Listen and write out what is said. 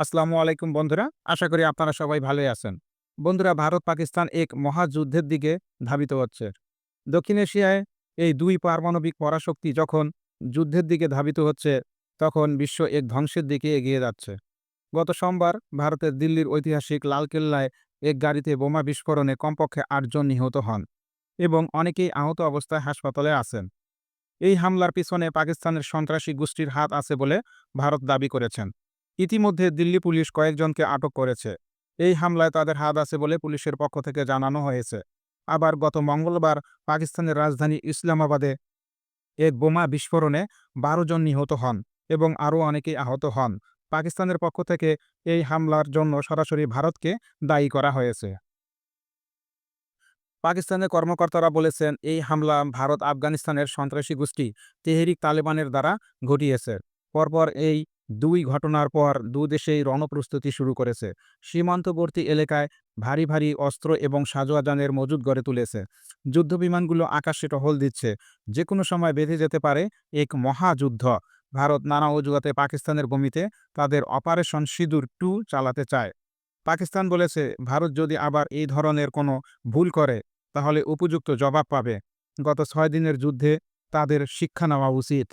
আসসালামু আলাইকুম বন্ধুরা। আশা করি আপনারা সবাই ভালোই আছেন। বন্ধুরা, ভারত পাকিস্তান এক মহাযুদ্ধের দিকে ধাবিত হচ্ছে। দক্ষিণ এশিয়ায় এই দুই পারমাণবিক পরাশক্তি যখন যুদ্ধের দিকে ধাবিত হচ্ছে, তখন বিশ্ব এক ধ্বংসের দিকে এগিয়ে যাচ্ছে। গত সোমবার ভারতের দিল্লির ঐতিহাসিক লালকেল্লায় এক গাড়িতে বোমা বিস্ফোরণে কমপক্ষে আটজন নিহত হন এবং অনেকেই আহত অবস্থায় হাসপাতালে আছেন। এই হামলার পিছনে পাকিস্তানের সন্ত্রাসী গোষ্ঠীর হাত আছে বলে ভারত দাবি করেছেন। ইতিমধ্যে দিল্লি পুলিশ কয়েকজনকে আটক করেছে। এই হামলায় তাদের হাত আছে বলে পুলিশের পক্ষ থেকে জানানো হয়েছে। আবার গত মঙ্গলবার পাকিস্তানের রাজধানী ইসলামাবাদে এক বোমা বিস্ফোরণে বারো জন নিহত হন এবং আরও অনেকেই আহত হন। পাকিস্তানের পক্ষ থেকে এই হামলার জন্য সরাসরি ভারতকে দায়ী করা হয়েছে। পাকিস্তানের কর্মকর্তারা বলেছেন, এই হামলা ভারত আফগানিস্তানের সন্ত্রাসী গোষ্ঠী তেহরিক তালেবানের দ্বারা ঘটিয়েছে। পরপর এই দুই ঘটনার পর দু দেশেই রণপ্রস্তুতি শুরু করেছে। সীমান্তবর্তী এলাকায় ভারী ভারী অস্ত্র এবং সাজোয়াজানের মজুদ গড়ে তুলেছে। যুদ্ধবিমানগুলো আকাশে টহল দিচ্ছে। যে কোনো সময় বেঁধে যেতে পারে এক মহাযুদ্ধ। ভারত নানা অজুহাতে পাকিস্তানের ভূমিতে তাদের অপারেশন সিঁদুর টু চালাতে চায়। পাকিস্তান বলেছে, ভারত যদি আবার এই ধরনের কোনো ভুল করে, তাহলে উপযুক্ত জবাব পাবে। গত ছয় দিনের যুদ্ধে তাদের শিক্ষা নেওয়া উচিত।